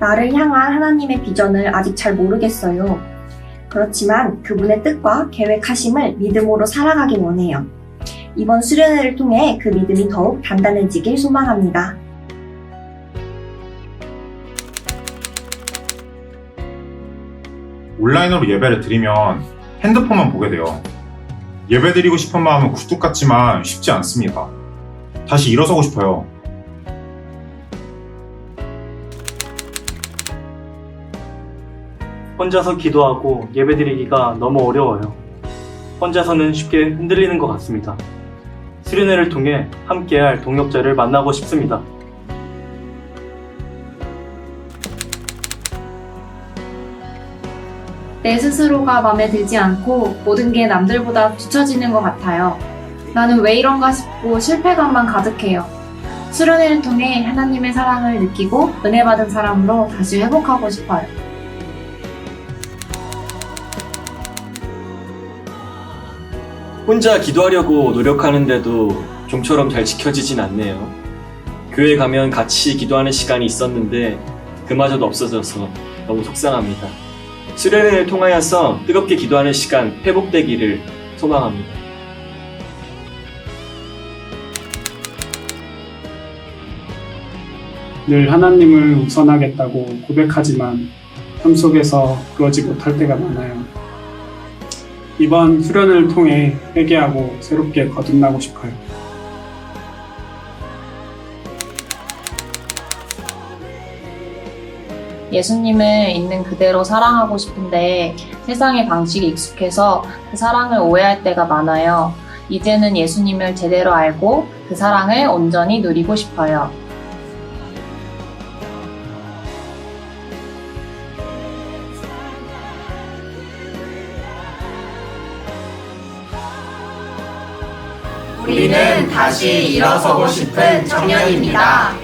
나를 향한 하나님의 비전을 아직 잘 모르겠어요. 그렇지만 그분의 뜻과 계획하심을 믿음으로 살아가길 원해요. 이번 수련회를 통해 그 믿음이 더욱 단단해지길 소망합니다. 온라인으로 예배를 드리면 핸드폰만 보게 돼요. 예배 드리고 싶은 마음은 굴뚝 같지만 쉽지 않습니다. 다시 일어서고 싶어요. 혼자서 기도하고 예배드리기가 너무 어려워요. 혼자서는 쉽게 흔들리는 것 같습니다. 수련회를 통해 함께할 동역자를 만나고 싶습니다. 내 스스로가 마음에 들지 않고 모든 게 남들보다 뒤처지는 것 같아요. 나는 왜 이런가 싶고 실패감만 가득해요. 수련회를 통해 하나님의 사랑을 느끼고 은혜 받은 사람으로 다시 회복하고 싶어요. 혼자 기도하려고 노력하는데도 좀처럼 잘 지켜지진 않네요. 교회 가면 같이 기도하는 시간이 있었는데 그마저도 없어져서 너무 속상합니다. 수련회를 통하여서 뜨겁게 기도하는 시간 회복되기를 소망합니다. 늘 하나님을 우선하겠다고 고백하지만 삶 속에서 그러지 못할 때가 많아요. 이번 수련을 통해 회개하고 새롭게 거듭나고 싶어요. 예수님을 있는 그대로 사랑하고 싶은데 세상의 방식에 익숙해서 그 사랑을 오해할 때가 많아요. 이제는 예수님을 제대로 알고 그 사랑을 온전히 누리고 싶어요. 우리는 다시 일어서고 싶은 청년입니다.